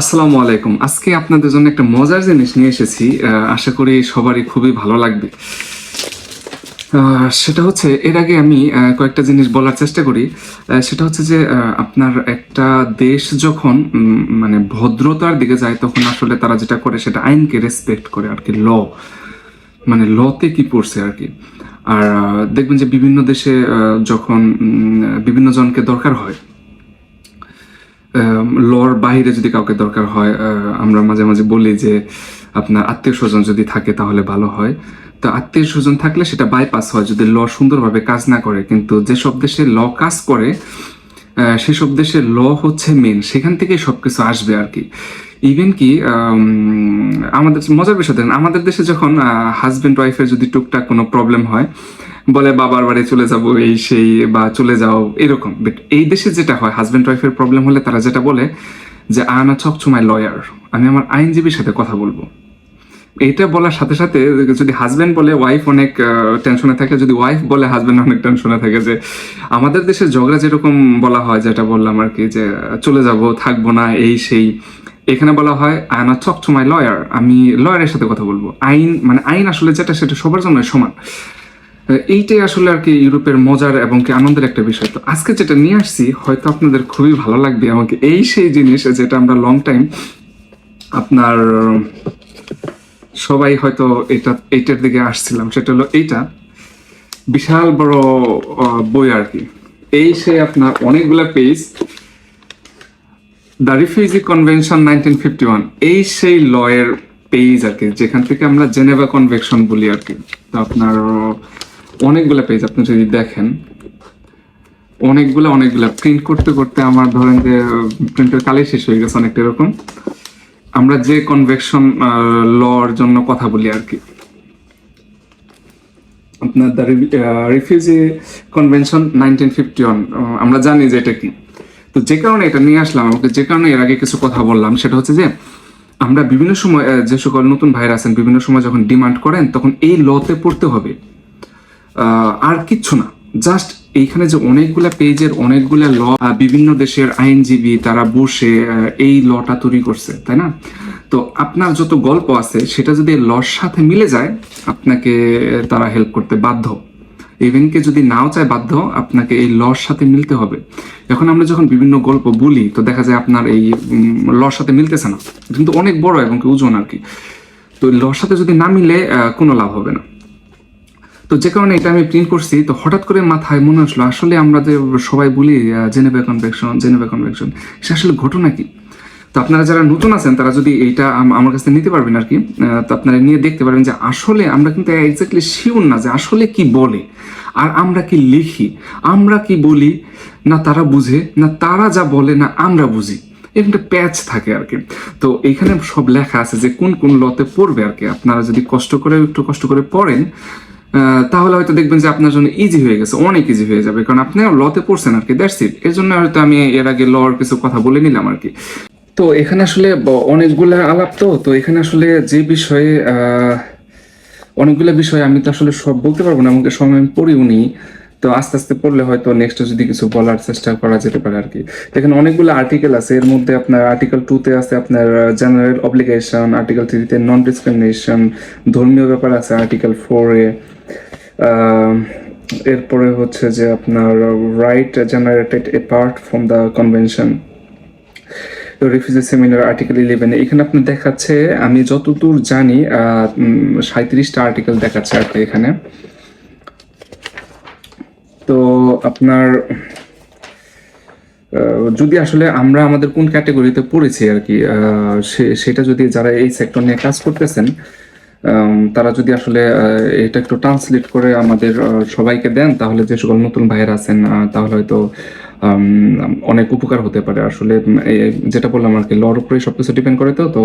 আসসালামু আলাইকুম। আজকে আপনাদের জন্য একটা মজার জিনিস নিয়ে এসেছি আশা করি সবারই খুবই ভালো লাগবে। সেটা হচ্ছে, এর আগে আমি কয়েকটা জিনিস বলার চেষ্টা করি। সেটা হচ্ছে যে আপনার একটা দেশ যখন মানে ভদ্রতার দিকে যায়, তখন আসলে তারা যেটা করে, সেটা আইনকে রেসপেক্ট করে আর কি ল মানে লতে কি পড়ছে আর কি। আর দেখবেন যে বিভিন্ন দেশে যখন বিভিন্ন জনকে দরকার হয় লর বাইরে যদি কাউকে দরকার হয় আমরা মাঝে মাঝে বলি যে আপনার আত্মীয় স্বজন যদি থাকে তাহলে ভালো হয়। তো আত্মীয় স্বজন থাকলে সেটা বাইপাস হয় যদি ল সুন্দরভাবে কাজ না করে। কিন্তু যেসব দেশে ল কাজ করে সেসব দেশে ল হচ্ছে মেন সেখান থেকে সবকিছু আসবে আর কি। ইভেন কি আম, আমাদের মজার বিষয় দেখেন আমাদের দেশে যখন হাজবেন্ড ওয়াইফের যদি টুকটাক কোনো প্রবলেম হয় বলে, বাবার বাড়ি চলে যাব, এই সেই, বা চলে যাও। এরকম। বাট এই দেশে যেটা হয় হাজব্যান্ড ওয়াইফের প্রবলেম হলে তারা যেটা বলে, যে আনা ছক টু মাই লয়ার আমি আমার আইনজীবীর সাথে কথা বলব। এটা বলার সাথে সাথে যদি হাজবেন্ড বলে ওয়াইফ অনেক টেনশনে থাকে, যদি ওয়াইফ বলে হাজবেন্ড অনেক টেনশনে থাকে, যে, আমাদের দেশে ঝগড়া যেরকম বলা হয়, যেটা বললাম আর কি, যে, চলে যাব, থাকব না, এই সেই। এখানে বলা হয় আই না টক টু মাই লয়ার আমি লয়ারের সাথে কথা বলব। আইন মানে আইন আসলে যেটা, সেটা সবার জন্য সমান। এইটাই আসলে আর কি ইউরোপের মজার এবং কি আনন্দের একটা বিষয়। তো আজকে যেটা নিয়ে আসছি, হয়তো আপনাদের খুবই ভালো লাগবে আমাকে এই সেই জিনিস যেটা আমরা লং টাইম আপনার, সবাই হয়তো এটা, এইটার দিকে আসছিলাম। সেটা হলো এইটা। বিশাল বড় বই আর কি। এই সে আপনার অনেকগুলা page the refugee convention nineteen fifty one এই সেই লয়ের পেজ আর কি, যেখান থেকে আমরা জেনেভা কনভেকশন বলি আর কি। তো আপনার অনেকগুলা পেজ আপনি যদি দেখেন, অনেকগুলা অনেকগুলা প্রিন্ট করতে করতে আমার ধরেন যে প্রিন্টের কালে শেষ হয়ে গেছে অনেকটা এরকম। আমরা যে কনভেকশন লর জন্য কথা বলি আর কি। আপনার the refugee convention nineteen fifty one আমরা জানি যে এটা কি। তো যে কারণে এটা নিয়ে আসলাম, আমাকে যে কারণে এর আগে কিছু কথা বললাম, সেটা হচ্ছে যে, আমরা বিভিন্ন সময় যে সকল নতুন ভাইরা আছেন, বিভিন্ন সময় যখন ডিমান্ড করেন, তখন এই লতে পড়তে হবে। আর কিচ্ছু না। জাস্ট এইখানে যে অনেকগুলা পেজের অনেকগুলা ল বিভিন্ন দেশের আইনজীবী তারা বসে এই লটা তৈরি করছে, তাই না? তো আপনার যত গল্প আছে, সেটা যদি লর সাথে মিলে যায়, আপনাকে তারা হেল্প করতে বাধ্য। ইভেনকে যদি নাও চায় বাধ্য, আপনাকে এই লর সাথে মিলতে হবে। এখন আমরা যখন বিভিন্ন গল্প বলি, তো দেখা যায় আপনার এই লর সাথে মিলতেছে না। কিন্তু অনেক বড় এবং কি ওজন আর কি। তো লর সাথে যদি না মিলে কোনো লাভ হবে না। তো যে কারণে এটা আমি প্রিন্ট করছি, তো হঠাৎ করে মাথায় মনে আসলো, আসলে আমরা যে সবাই বলি জেনেভা কনভেকশন জেনেভা কনভেকশন সে আসলে ঘটনা কি? তো আপনারা যারা নতুন আছেন, তারা যদি এইটা আমার কাছে নিতে পারবেন আর কি তো আপনারা নিয়ে দেখতে পারবেন যে আসলে আমরা কিন্তু এক্স্যাক্টলি শিওর না যে আসলে কি বলে, আর আমরা কি লিখি, আমরা কি বলি, না তারা বুঝে, না তারা যা বলে, না আমরা বুঝি। এরকম একটা প্যাচ থাকে আর কি। তো এইখানে সব লেখা আছে যে কোন কোন লতে পড়বে আর কি। আপনারা যদি কষ্ট করে, একটু কষ্ট করে পড়েন তাহলে হয়তো দেখবেন যে আপনার জন্য ইজি হয়ে গেছে, অনেক ইজি হয়ে যাবে। কারণ আপনি লতে পড়ছেন আর কি দ্যাটস ইট এর জন্য হয়তো আমি এর আগে লর কিছু কথা বলে নিলাম আর কি। তো এখানে আসলে অনেকগুলো আলাপ তো তো এখানে আসলে যে বিষয়ে অনেকগুলো বিষয় আমি তো আসলে সব বলতে পারব না আমাকে সময় পড়িও নি। তো আস্তে আস্তে পড়লে হয়তো নেক্সট যদি কিছু বলার চেষ্টা করা যেতে পারে আর কি। তো এখানে অনেকগুলো আর্টিকেল আছে, এর মধ্যে আপনার আর্টিকেল টুতে আছে আপনার জেনারেল অব্লিগেশন আর্টিকেল থ্রিতে নন ডিসক্রিমিনেশন ধর্মীয় ব্যাপার আছে আর্টিকেল ফোরে এরপরে হচ্ছে যে আপনার right generated apart from the convention refugee seminar article eleven এখানে আপনি দেখাচ্ছে, আমি যতদূর জানি সাঁত্রিশটা আর্টিকেল দেখাচ্ছে আর কি এখানে। তো আপনার যদি আসলে আমরা আমাদের কোন ক্যাটাগরিতে পড়েছি আর কি সেটা যদি যারা এই সেক্টর নিয়ে কাজ করতেছেন তারা যদি আসলে এটা একটু ট্রান্সলেট করে আমাদের সবাইকে দেন, তাহলে যে সকল নতুন ভাইয়েরা আছেন তাহলে হয়তো অনেক উপকার হতে পারে। আসলে যেটা বললাম আর কি লর উপরে সব কিছু ডিপেন্ড করে তো তো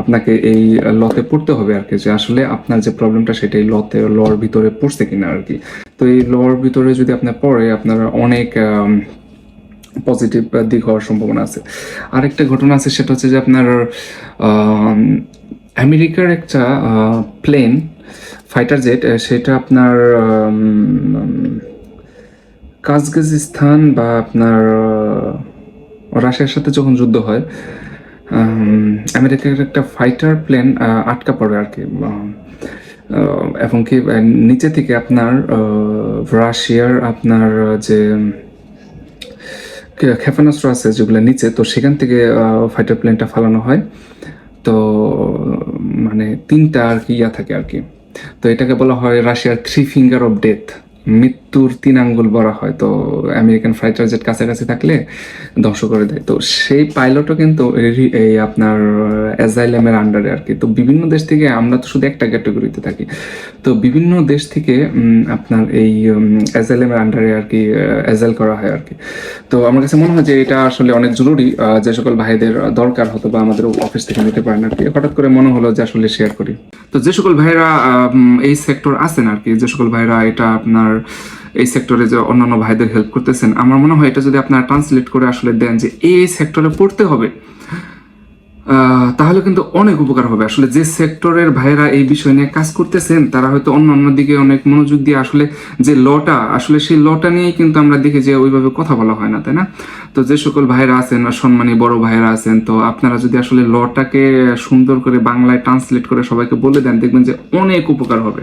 আপনাকে এই লতে পড়তে হবে আর কি, যে আসলে আপনার যে প্রবলেমটা সেটাই লতে লর ভিতরে পড়ছে কিনা আর কি। তো এই লর ভিতরে যদি আপনার পড়ে, আপনার অনেক পজিটিভ দিক হওয়ার সম্ভাবনা আছে। আরেকটা ঘটনা আছে, সেটা হচ্ছে যে আপনার আমেরিকার একটা প্লেন ফাইটার জেট সেটা আপনার কাজগাজিস্তান বা আপনার রাশিয়ার সাথে যখন যুদ্ধ হয় আমেরিকার একটা ফাইটার প্লেন আটকা পড়ে আর কি এবং কি নিচে থেকে আপনার রাশিয়ার আপনার যে ক্ষেপণাস্ত্র আছে যেগুলো নিচে, তো সেখান থেকে ফাইটার প্লেনটা ফালানো হয়। তো মানে তিনটা আর কি ইয়া থাকে আর কি। তো এটাকে বলা হয় রাশিয়ার থ্রি ফিঙ্গার অফ ডেথ মৃত্যুর তিন আঙ্গুল বলা হয়, তো আমেরিকান ফাইটার জেট কাছাকাছি থাকলে ধ্বংস করে দেয়। তো সেই পাইলটও কিন্তু এই- আপনার অ্যাজাইলামের আন্ডারে আর কি তো বিভিন্ন দেশ থেকে আমরা তো শুধু একটা ক্যাটাগরিতে থাকি। তো বিভিন্ন দেশ থেকে আপনার এই অ্যাজাইলামের আন্ডারে আর কি অ্যাজাইল করা হয় আর কি তো আমার কাছে মনে হয় যে এটা আসলে অনেক জরুরি যে সকল ভাইদের দরকার হতো বা আমাদের অফিস থেকে নিতে পারেন আর কি হঠাৎ করে মনে হলো যে আসলে শেয়ার করি। তো যে সকল ভাইরা এই সেক্টর আছেন আর কি যে সকল ভাইরা এটা আপনার এই সেক্টরে যে অন্যান্য ভাইদের হেল্প করতেছেন, আমার মনে হয় এটা যদি আপনারা ট্রান্সলেট করে আসলে দেন যে এই সেক্টরে পড়তে হবে তাহলে কিন্তু অনেক উপকার হবে। আসলে যে সেক্টরের ভাইরা এই বিষয় নিয়ে কাজ করতেছেন, তারা হয়তো অন্য অন্য দিকে অনেক মনোযোগ দিয়ে আসলে যে লটা, আসলে সেই লটা নিয়েই কিন্তু আমরা দেখি যে ওইভাবে কথা বলা হয় না, তাই না? তো যে সকল ভাইরা আছেন, সম্মানী বড় ভাইরা আছেন, তো আপনারা যদি আসলে লটাকে সুন্দর করে বাংলায় ট্রান্সলেট করে সবাইকে বলে দেন, দেখবেন যে অনেক উপকার হবে।